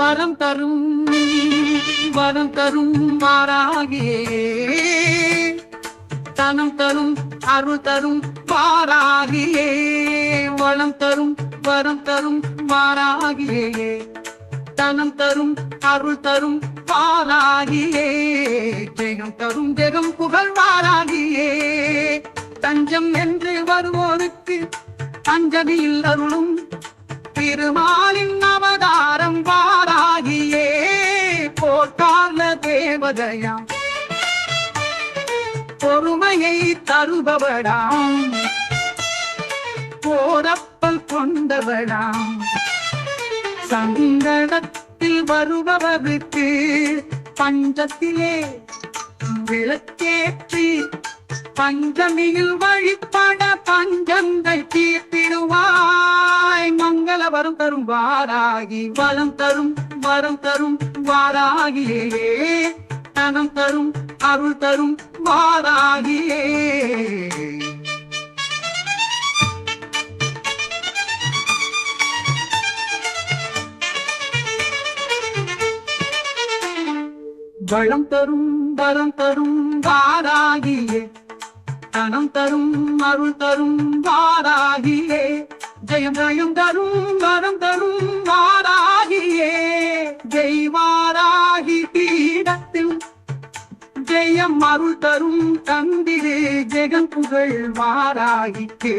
வரம் தரும் வரம் தரும் மாறாகே. தனம் தரும் அருள் தரும் மாறாகியே. வளம் தரும் வரம் தரும் மாறாகியே. தனம் தரும் அருள் தரும் பாராகியே ஜெயம் தரும் ஜெகம் புகழ் மாறாகியே. தஞ்சம் என்று வருவோருக்கு அஞ்சலியில் அருளும் திருமாலின் அவதாரம் பாராகியே போர்க்கால தேவதையாம். பொறுமையை தருபவடாம் போரப்பல் கொண்டவடாம் சங்கடத்தில் வருபவருக்கு பஞ்சத்திலே விளக்கேற்றி பஞ்சமியில் வழிபட பஞ்சங்கள் தீர்த்திடுவாய் வரம் தரும் வாராகி வளம் தரும் வரம் தரும் வாராகியே. தனம் தரும் அருள் தரும் வாராகியே. வளம் தரும் வரம் தரும் வாராகியே. தனம் தரும் அருள் தரும் வாராகியே. ஜெயம் ஜெயம் தரும் வரம் தரும் வாராகியே. ஜெய் வாராகி பீடத்தில் ஜெயம் அருள் தரும் தந்திரே ஜெகன் புகழ் வாராகிக்கே.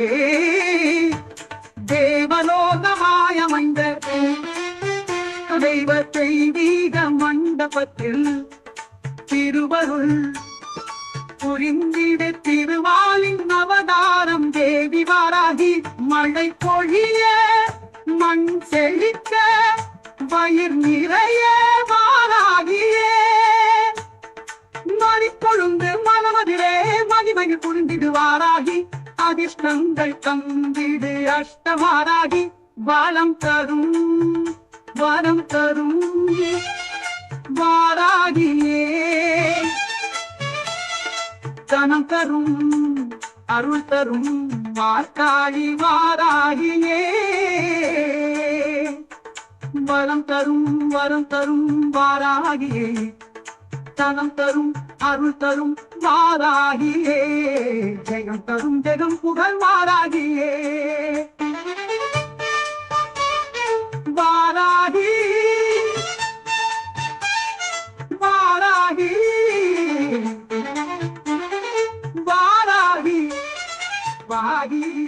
தேவலோகமாயமைந்த தெய்வத்தை தெய்வீக மண்டபத்தில் திருவருள் புரிந்திட திருவாலின் அவதாரம் தேவி வாராகி மழை போல் செழிக்க வயிர் நிறைய வாராகியே மணி மணிக்கொழுந்து மனமதிலே மதிமையில் புரிந்திடுவாராகி அதிர்ஷ்டங்கள் தந்திடு அஷ்டமாராகி வளம் தரும் வரம் தரும். வாராகியே. தனம் தரும் அருள் தரும் வார்த்தாழி வாராகியே. பலம் தரும் வரம் தரும் வாராகியே. தனம் தரும் அருள் தரும் வாராகியே. ஜெயம் தரும் ஜெகம் புகழ் வாராகியே. வாராகி வாராகி. வாராகி வாகி